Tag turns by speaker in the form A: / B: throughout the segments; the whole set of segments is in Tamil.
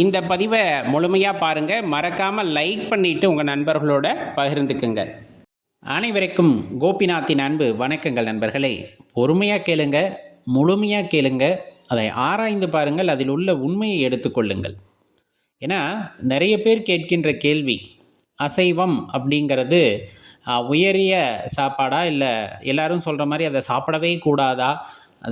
A: இந்த பதிவை முழுமையாக பாருங்கள் மறக்காமல் லைக் பண்ணிவிட்டு உங்கள் நண்பர்களோட பகிர்ந்துக்குங்க. அனைவருக்கும் கோபிநாத்தின் அன்பு வணக்கங்கள் நண்பர்களே. பொறுமையாக கேளுங்க முழுமையாக கேளுங்க. அதை ஆராய்ந்து பாருங்கள் அதில் உள்ள உண்மையை எடுத்துக்கொள்ளுங்கள் ஏன்னா நிறைய பேர் கேட்கின்ற கேள்வி அசைவம் அப்படிங்கிறது உயரிய சாப்பாடா? இல்லை எல்லாரும் சொல்கிற மாதிரி அதை சாப்பிடவே கூடாதா?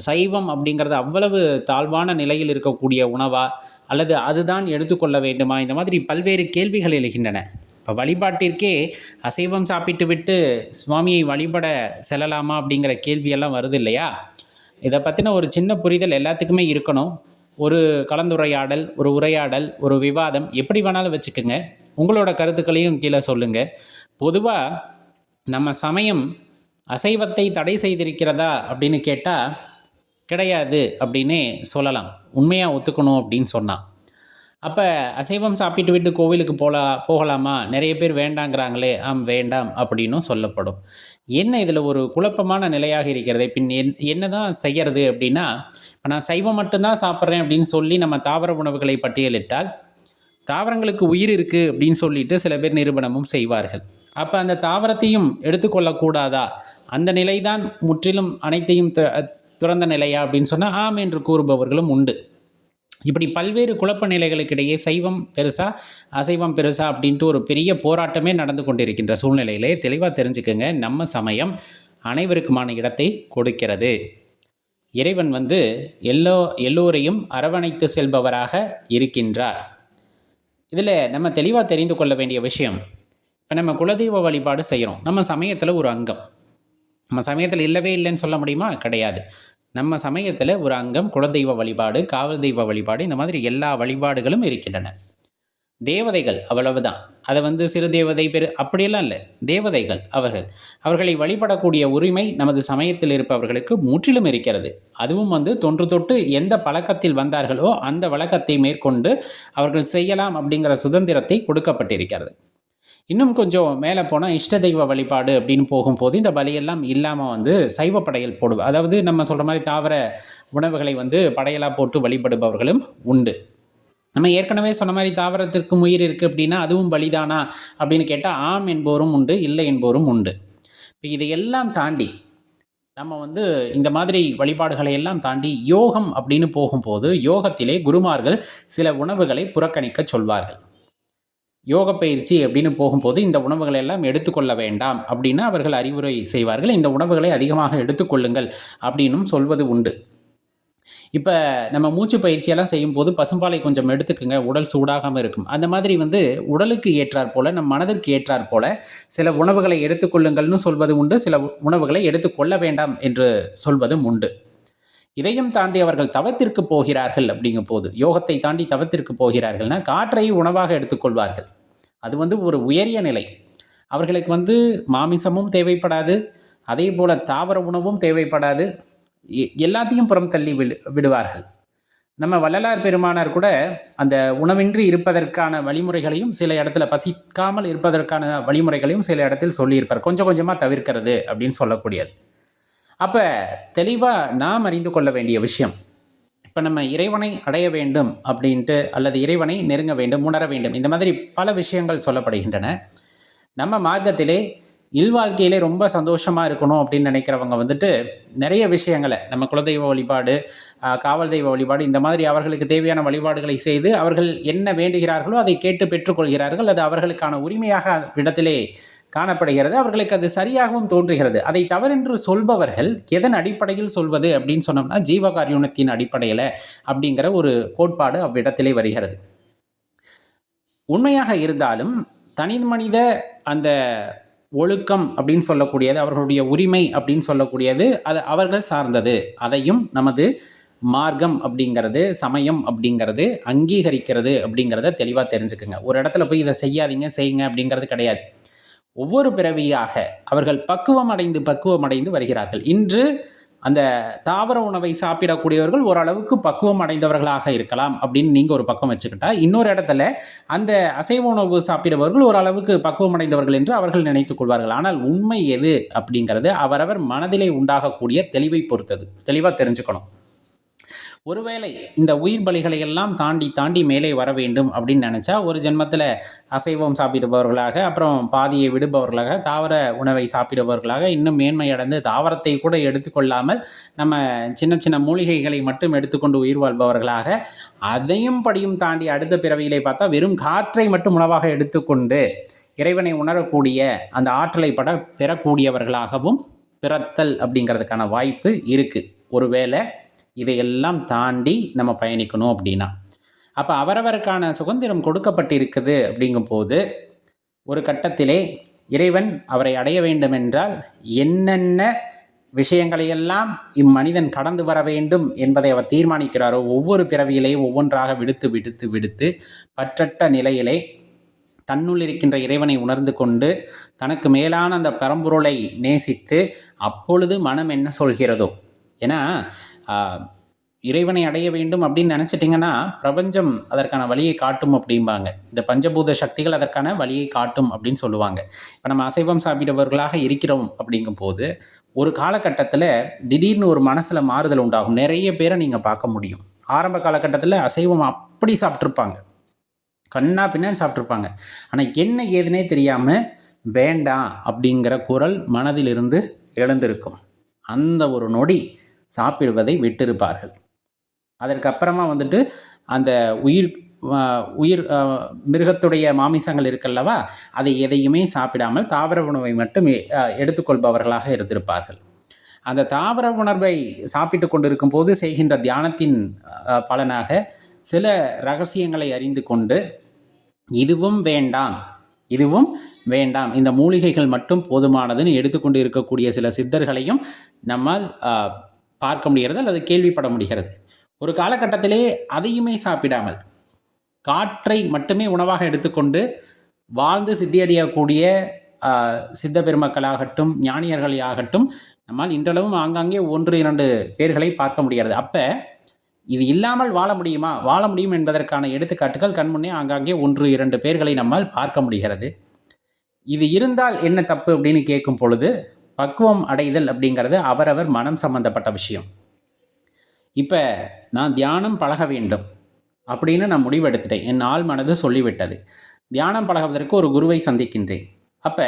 A: சைவம் அப்படிங்கிறது அவ்வளவு தாழ்வான நிலையில் இருக்கக்கூடிய உணவா? அல்லது அதுதான் எடுத்துக்கொள்ள வேண்டுமா? இந்த மாதிரி பல்வேறு கேள்விகள் எழுகின்றன. இப்போ வழிபாட்டிற்கே அசைவம் சாப்பிட்டு விட்டு சுவாமியை வழிபட செல்லலாமா அப்படிங்கிற கேள்வியெல்லாம் வருது இல்லையா? இதை பற்றின ஒரு சின்ன புரிதல் எல்லாத்துக்குமே இருக்கணும். ஒரு கலந்துரையாடல் ஒரு உரையாடல் ஒரு விவாதம் எப்படி வேணாலும் வச்சுக்கோங்க. உங்களோட கருத்துக்களையும் கீழே சொல்லுங்கள் பொதுவாக நம்ம சமயம் அசைவத்தை தடை செய்திருக்கிறதா அப்படின்னு கேட்டால் கிடையாது அப்படின்னே சொல்லலாம். உண்மையாக ஒத்துக்கணும் அப்படின்னு சொன்னான் அப்போ அசைவம் சாப்பிட்டு விட்டு கோவிலுக்கு போகலா போகலாமா? நிறைய பேர் வேண்டாங்கிறாங்களே ஆம் வேண்டாம் அப்படின்னும் சொல்லப்படும். என்ன இதில் ஒரு குழப்பமான நிலையாக இருக்கிறது? பின் என் என்ன தான் செய்கிறது அப்படின்னா இப்போ நான் சைவம் மட்டும்தான் சாப்பிட்றேன் அப்படின்னு சொல்லி நம்ம தாவர உணவுகளை பட்டியலிட்டால் தாவரங்களுக்கு உயிர் இருக்குது அப்படின்னு சொல்லிட்டு சில பேர் நிரூபணமும் செய்வார்கள். அப்போ அந்த தாவரத்தையும் எடுத்துக்கொள்ளக்கூடாதா? அந்த நிலைதான் முற்றிலும் அனைத்தையும் து- துறந்த நிலையா அப்படின்னு சொன்னால் ஆம் என்று கூறுபவர்களும் உண்டு. இப்படி பல்வேறு குழப்ப நிலைகளுக்கிடையே சைவம் பெருசா அசைவம் பெருசா அப்படின்ட்டு ஒரு பெரிய போராட்டமே நடந்து கொண்டிருக்கின்ற சூழ்நிலையிலே தெளிவாக தெரிஞ்சுக்கோங்க. நம்ம சமயம் அனைவருக்குமான இடத்தை கொடுக்கிறது. இறைவன் வந்து எல்லோ எல்லோரையும் அரவணைத்து செல்பவராக இருக்கின்றார். இதில் நம்ம தெளிவாக தெரிந்து கொள்ள வேண்டிய விஷயம் இப்போ நம்ம குலதெய்வ வழிபாடு செய்கிறோம் நம்ம சமயத்தில் ஒரு அங்கம். நம்ம சமயத்தில் இல்லவே இல்லைன்னு சொல்ல முடியுமா? கிடையாது. நம்ம சமயத்தில் ஒரு அங்கம் குலதெய்வ வழிபாடு காவல் தெய்வ வழிபாடு இந்த மாதிரி எல்லா வழிபாடுகளும் இருக்கின்றன. தேவதைகள் அவ்வளவுதான். அதை வந்து சிறு தேவதை பெரு அப்படியெல்லாம் இல்லை. தேவதைகள் அவர்கள். அவர்களை வழிபடக்கூடிய உரிமை நமது சமயத்தில் இருப்பவர்களுக்கு முற்றிலும் இருக்கிறது. அதுவும் வந்து தொன்று தொட்டு எந்த பழக்கத்தில் வந்தார்களோ அந்த வழக்கத்தை மேற்கொண்டு அவர்கள் செய்யலாம் அப்படிங்கிற சுதந்திரத்தை கொடுக்கப்பட்டிருக்கிறது. இன்னும் கொஞ்சம் மேலே போனால் இஷ்ட தெய்வ வழிபாடு அப்படின்னு போகும்போது இந்த பலியெல்லாம் இல்லாமல் வந்து சைவ படையல் போடுவோம் அதாவது நம்ம சொல்கிற மாதிரி தாவர உணவுகளை வந்து படையலாக போட்டு வழிபடுபவர்களும் உண்டு. நம்ம ஏற்கனவே சொன்ன மாதிரி தாவரத்திற்கும் உயிர் இருக்குது அப்படின்னா அதுவும் பலிதானா அப்படின்னு கேட்டால் ஆம் என்போரும் உண்டு இல்லை என்போரும் உண்டு. இப்போ இதையெல்லாம் தாண்டி நம்ம வந்து இந்த மாதிரி வழிபாடுகளை எல்லாம் தாண்டி யோகம் அப்படின்னு போகும்போது யோகத்திலே குருமார்கள் சில உணவுகளை புறக்கணிக்க சொல்வார்கள். யோக பயிற்சி அப்படின்னு போகும்போது இந்த உணவுகளை எல்லாம் எடுத்துக்கொள்ள வேண்டாம் அப்படின்னு அவர்கள் அறிவுரை செய்வார்கள். இந்த உணவுகளை அதிகமாக எடுத்துக்கொள்ளுங்கள் அப்படின்னும் சொல்வது உண்டு. இப்போ நம்ம மூச்சு பயிற்சியெல்லாம் செய்யும்போது பசும்பாலை கொஞ்சம் எடுத்துக்கோங்க. உடல் சூடாகாமல் இருக்கும். அந்த மாதிரி வந்து உடலுக்கு ஏற்றாற் போல் நம் மனதிற்கு ஏற்றாற் போல் சில உணவுகளை எடுத்துக்கொள்ளுங்கள்னு சொல்வது உண்டு. சில உணவுகளை எடுத்துக்கொள்ள வேண்டாம் என்று சொல்வதும் உண்டு. இதையும் தாண்டி அவர்கள் தவத்திற்கு போகிறார்கள் அப்படிங்கும் போது யோகத்தை தாண்டி தவத்திற்கு போகிறார்கள்னா காற்றை உணவாக எடுத்துக்கொள்வார்கள். அது வந்து ஒரு உயரிய நிலை. அவர்களுக்கு வந்து மாமிசமும் தேவைப்படாது அதே போல் தாவர உணவும் தேவைப்படாது எ- எல்லாத்தையும் புறம் தள்ளி விடு விடுவார்கள். நம்ம வள்ளலார் பெருமானார் கூட அந்த உணவின்றி இருப்பதற்கான வழிமுறைகளையும் சில இடத்துல பசிக்காமல் இருப்பதற்கான வழிமுறைகளையும் சில இடத்தில் சொல்லியிருப்பார். கொஞ்சம் கொஞ்சமாக தவிர்க்கிறது அப்படின்னு சொல்லக்கூடியது. அப்போ தெளிவாக நாம் அறிந்து கொள்ள வேண்டிய விஷயம் இப்போ நம்ம இறைவனை அடைய வேண்டும் அப்படின்ட்டு அல்லது இறைவனை நெருங்க வேண்டும் உணர வேண்டும். இந்த மாதிரி பல விஷயங்கள் சொல்லப்படுகின்றன. நம்ம மார்க்கத்திலே இல்வாழ்க்கையிலே ரொம்ப சந்தோஷமாக இருக்கணும் அப்படின்னு நினைக்கிறவங்க வந்துட்டு நிறைய விஷயங்களை நம்ம குலதெய்வ வழிபாடு காவல் தெய்வ வழிபாடு இந்த மாதிரி அவர்களுக்கு தேவையான வழிபாடுகளை செய்து அவர்கள் என்ன வேண்டுகிறார்களோ அதை கேட்டு பெற்றுக்கொள்கிறார்கள் அது அவர்களுக்கான உரிமையாக இடத்திலே காணப்படுகிறது. அவர்களுக்கு அது சரியாகவும் தோன்றுகிறது. அதை தவறென்று சொல்பவர்கள் எதன் அடிப்படையில் சொல்வது அப்படின்னு சொன்னோம்னா ஜீவகாரியுணத்தின் அடிப்படையில் அப்படிங்கிற ஒரு கோட்பாடு அவ்விடத்திலே வருகிறது. உண்மையாக இருந்தாலும் தனி மனித அந்த ஒழுக்கம் அப்படின்னு சொல்லக்கூடியது அவர்களுடைய உரிமை அப்படின்னு சொல்லக்கூடியது அது அவர்கள் சார்ந்தது. அதையும் நமது மார்க்கம் அப்படிங்கிறது சமயம் அப்படிங்கிறது அங்கீகரிக்கிறது அப்படிங்கிறத தெளிவாக தெரிஞ்சுக்குங்க. ஒரு இடத்துல போய் இதை செய்யாதீங்க செய்யுங்க அப்படிங்கிறது கிடையாது. ஒவ்வொரு பிறவியாக அவர்கள் பக்குவம் அடைந்து பக்குவம் அடைந்து வருகிறார்கள். இன்று அந்த தாவர உணவை சாப்பிடக்கூடியவர்கள் ஓரளவுக்கு பக்குவம் அடைந்தவர்களாக இருக்கலாம் அப்படின்னு நீங்கள் ஒரு பக்கம் வச்சுக்கிட்டா இன்னொரு இடத்துல அந்த அசைவ உணவு சாப்பிடுபவர்கள் ஓரளவுக்கு பக்குவம் அடைந்தவர்கள் என்று அவர்கள் நினைத்துக் கொள்வார்கள். ஆனால் உண்மை எது அப்படிங்கிறது அவரவர் மனதிலே உண்டாகக்கூடிய தெளிவை பொறுத்தது. தெளிவாக தெரிஞ்சுக்கணும். ஒருவேளை இந்த உயிர் பலிகளை எல்லாம் தாண்டி தாண்டி மேலே வர வேண்டும் அப்படின்னு நினச்சா ஒரு ஜென்மத்தில் அசைவம் சாப்பிடுபவர்களாக அப்புறம் பாதியை விடுபவர்களாக தாவர உணவை சாப்பிடுபவர்களாக இன்னும் மேன்மையடைந்து தாவரத்தை கூட எடுத்துக்கொள்ளாமல் நம்ம சின்ன சின்ன மூலிகைகளை மட்டும் எடுத்துக்கொண்டு உயிர் வாழ்பவர்களாக அதையும் படியும் தாண்டி அடுத்த பிறவியிலே பார்த்தா வெறும் காற்றை மட்டும் உணவாக எடுத்துக்கொண்டு இறைவனை உணரக்கூடிய அந்த ஆற்றலை பட பெறக்கூடியவர்களாகவும் பிறத்தல் அப்படிங்கிறதுக்கான வாய்ப்பு இருக்குது ஒருவேளை இதையெல்லாம் தாண்டி நம்ம பயணிக்கணும் அப்படின்னா. அப்போ அவரவருக்கான சுதந்திரம் கொடுக்கப்பட்டிருக்குது அப்படிங்கும்போது ஒரு கட்டத்திலே இறைவன் அவரை அடைய வேண்டுமென்றால் என்னென்ன விஷயங்களையெல்லாம் இம்மனிதன் கடந்து வர வேண்டும் என்பதை அவர் தீர்மானிக்கிறாரோ ஒவ்வொரு பிறவியிலேயும் ஒவ்வொன்றாக விடுத்து விடுத்து விடுத்து பற்றற்ற நிலையிலே தன்னுள் இருக்கின்ற இறைவனை உணர்ந்து கொண்டு தனக்கு மேலான அந்த பரம்பொருளை நேசித்து அப்பொழுது மனம் என்ன சொல்கிறதோ? ஏன்னா இறைவனை அடைய வேண்டும் அப்படின்னு நினச்சிட்டிங்கன்னா பிரபஞ்சம் அதற்கான வழியை காட்டும் அப்படிம்பாங்க. இந்த பஞ்சபூத சக்திகள் அதற்கான வழியை காட்டும் அப்படின்னு சொல்லுவாங்க. இப்போ நம்ம அசைவம் சாப்பிடுபவர்களாக இருக்கிறோம் அப்படிங்கும்போது ஒரு காலகட்டத்தில் திடீர்னு ஒரு மனசில் மாறுதல் உண்டாகும். நிறைய பேரை நீங்கள் பார்க்க முடியும். ஆரம்ப காலகட்டத்தில் அசைவம் அப்படி சாப்பிட்ருப்பாங்க கண்ணா பின்னான்னு சாப்பிட்ருப்பாங்க ஆனால் என்ன ஏதுனே தெரியாமல் வேண்டாம் அப்படிங்கிற குரல் மனதிலிருந்து எழுந்திருக்கும். அந்த ஒரு நொடி சாப்பிடுவதை விட்டிருப்பார்கள். அதற்கப்புறமா வந்துட்டு அந்த உயிர் உயிர் மிருகத்துடைய மாமிசங்கள் இருக்கல்லவா? அதை எதையுமே சாப்பிடாமல் தாவர உணவை மட்டும் எ- எடுத்துக்கொள்பவர்களாக இருந்திருப்பார்கள். அந்த தாவர உணர்வை சாப்பிட்டு கொண்டிருக்கும் போது செய்கின்ற தியானத்தின் பலனாக சில ரகசியங்களை அறிந்து கொண்டு இதுவும் வேண்டாம் இதுவும் வேண்டாம். இந்த மூலிகைகள் மட்டும் போதுமானதுன்னு எடுத்துக்கொண்டு இருக்கக்கூடிய சில சித்தர்களையும் நம்மால் பார்க்க முடிகிறது அல்லது கேள்விப்பட முடிகிறது. ஒரு காலகட்டத்திலே அதையுமே சாப்பிடாமல் காற்றை மட்டுமே உணவாக எடுத்துக்கொண்டு வாழ்ந்து சித்தியடையக்கூடிய சித்த பெருமக்களாகட்டும் ஞானியர்களாகட்டும் நம்மால் இன்றளவும் ஆங்காங்கே ஒன்று இரண்டு பேர்களை பார்க்க முடிகிறது. அப்போ இது இல்லாமல் வாழ முடியுமா? வாழ முடியும் என்பதற்கான எடுத்துக்காட்டுகள் கண்முன்னே ஆங்காங்கே ஒன்று இரண்டு பேர்களை நம்மால் பார்க்க முடிகிறது. இது இருந்தால் என்ன தப்பு அப்படின்னு கேட்கும் பொழுது பக்குவம் அடைதல் அப்படிங்கிறது அவரவர் மனம் சம்பந்தப்பட்ட விஷயம். இப்போ நான் தியானம் பழக வேண்டும் அப்படின்னு நான் முடிவெடுத்துட்டேன். என் ஆள் மனது சொல்லிவிட்டது. தியானம் பழகுவதற்கு ஒரு குருவை சந்திக்கின்றேன். அப்போ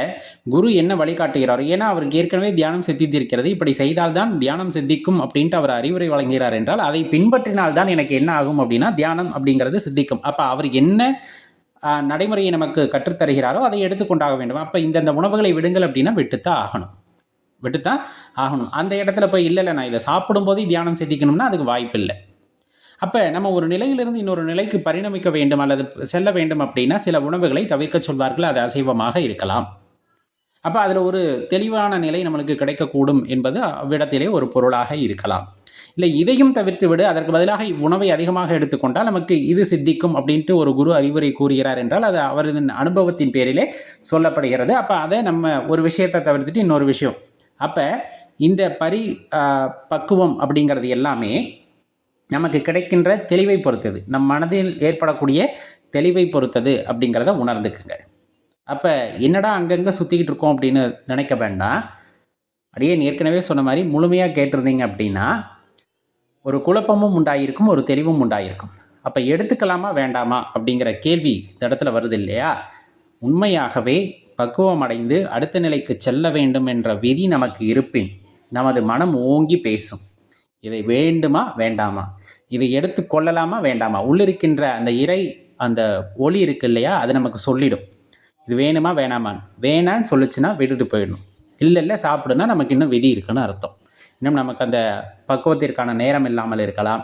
A: குரு என்ன வழிகாட்டுகிறார்? ஏன்னா அவருக்கு ஏற்கனவே தியானம் சித்தித்திருக்கிறது. இப்படி செய்தால்தான் தியானம் சித்திக்கும் அப்படின்ட்டு அவர் அறிவுரை வழங்குகிறார் என்றால் அதை பின்பற்றினால்தான் எனக்கு என்ன ஆகும் அப்படின்னா தியானம் அப்படிங்கிறது சித்திக்கும். அப்போ அவர் என்ன நடைமுறையை நமக்கு கற்றுத்தருகிறாரோ அதை எடுத்துக்கொண்டாக வேண்டும். அப்போ இந்தந்த உணவுகளை விடுங்கள் அப்படின்னா விட்டுத்தான் ஆகணும். விட்டுத்தான் ஆகணும். அந்த இடத்துல போய் இல்லை இல்லை நான் இதை சாப்பிடும்போது தியானம் சித்திக்கணும்னா அதுக்கு வாய்ப்பு இல்லை அப்போ நம்ம ஒரு நிலையிலிருந்து இன்னொரு நிலைக்கு பரிணமிக்க வேண்டும் அல்லது செல்ல வேண்டும் அப்படின்னா சில உணவுகளை தவிர்க்க சொல்வார்கள் அது அசைவமாக இருக்கலாம். அப்போ அதில் ஒரு தெளிவான நிலை நம்மளுக்கு கிடைக்கக்கூடும் என்பது அவ்விடத்திலே ஒரு பொருளாக இருக்கலாம். இல்லை இதையும் தவிர்த்து விடு அதற்கு பதிலாக உணவை அதிகமாக எடுத்துக்கொண்டால் நமக்கு இது சித்திக்கும் அப்படின்ட்டு ஒரு குரு அறிவுரை கூறுகிறார் என்றால் அது அவரது அனுபவத்தின் பேரிலே சொல்லப்படுகிறது. அப்போ அதை நம்ம ஒரு விஷயத்தை தவிர்த்துட்டு இன்னொரு விஷயம். அப்போ இந்த பரி பக்குவம் அப்படிங்கிறது எல்லாமே நமக்கு கிடைக்கின்ற தெளிவை பொறுத்தது. நம் மனதில் ஏற்படக்கூடிய தெளிவை பொறுத்தது அப்படிங்கிறத உணர்ந்துக்குங்க. அப்போ என்னடா அங்கங்கே சுற்றிக்கிட்டு இருக்கோம் அப்படின்னு நினைக்க வேண்டாம். அப்படியே ஏற்கனவே சொன்ன மாதிரி முழுமையாக கேட்டிருந்தீங்க அப்படின்னா ஒரு குழப்பமும் உண்டாயிருக்கும் ஒரு தெளிவும் உண்டாயிருக்கும். அப்போ எடுத்துக்கலாமா வேண்டாமா அப்படிங்கிற கேள்வி இந்த இடத்துல வருது இல்லையா? உண்மையாகவே பக்குவம் அடைந்து அடுத்த நிலைக்கு செல்ல வேண்டும் என்ற விதி நமக்கு இருப்பின் நமது மனம் ஓங்கி பேசும். இதை வேண்டுமா வேண்டாமா? இதை எடுத்து கொள்ளலாமா வேண்டாமா? உள்ளிருக்கின்ற அந்த இறை அந்த ஒளி இருக்கு இல்லையா அது நமக்கு சொல்லிடும். இது வேணுமா வேணாமான்னு வேணான்னு சொல்லுச்சுன்னா விட்டுட்டு போயிடணும். இல்லை இல்லை சாப்பிடுனா நமக்கு இன்னும் விதி இருக்குன்னு அர்த்தம். இன்னும் நமக்கு அந்த பக்குவத்திற்கான நேரம் இல்லாமல் இருக்கலாம்.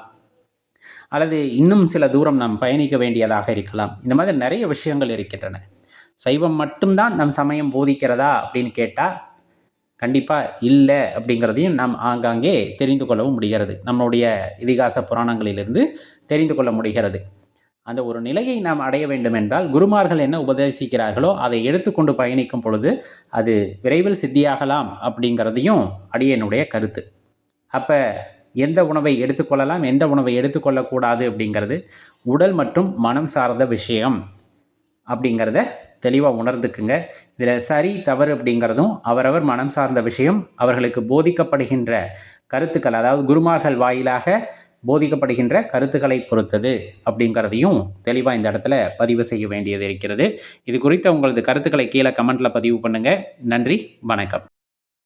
A: அல்லது இன்னும் சில தூரம் நாம் பயணிக்க வேண்டியதாக இருக்கலாம். இந்த மாதிரி நிறைய விஷயங்கள் இருக்கின்றன. சைவம் மட்டும்தான் நம் சமயம் போதிக்கிறதா அப்படின்னு கேட்டால் கண்டிப்பாக இல்லை அப்படிங்கிறதையும் நாம் ஆங்காங்கே தெரிந்து கொள்ளவும் முடிகிறது. நம்முடைய இதிகாச புராணங்களிலிருந்து தெரிந்து கொள்ள முடிகிறது. அந்த ஒரு நிலையை நாம் அடைய வேண்டுமென்றால் குருமார்கள் என்ன உபதேசிக்கிறார்களோ அதை எடுத்துக்கொண்டு பயணிக்கும் பொழுது அது விரைவில் சித்தியாகலாம் அப்படிங்கிறதையும் அடியனுடைய கருத்து. அப்போ எந்த உணவை எடுத்துக்கொள்ளலாம் எந்த உணவை எடுத்துக்கொள்ளக்கூடாது அப்படிங்கிறது உடல் மற்றும் மனம் சார்ந்த விஷயம் அப்படிங்கிறத தெளிவாக உணர்ந்துக்குங்க. இதில் சரி தவறு அப்படிங்கிறதும் அவரவர் மனம் சார்ந்த விஷயம் அவர்களுக்கு போதிக்கப்படுகின்ற கருத்துக்கள் அதாவது குருமார்கள் வாயிலாக போதிக்கப்படுகின்ற கருத்துக்களை பொறுத்தது அப்படிங்கிறதையும் தெளிவாக இந்த இடத்துல பதிவு செய்ய வேண்டியது இருக்கிறது. இது குறித்த உங்களது கருத்துக்களை கீழே கமெண்ட்டில் பதிவு பண்ணுங்கள் நன்றி வணக்கம்.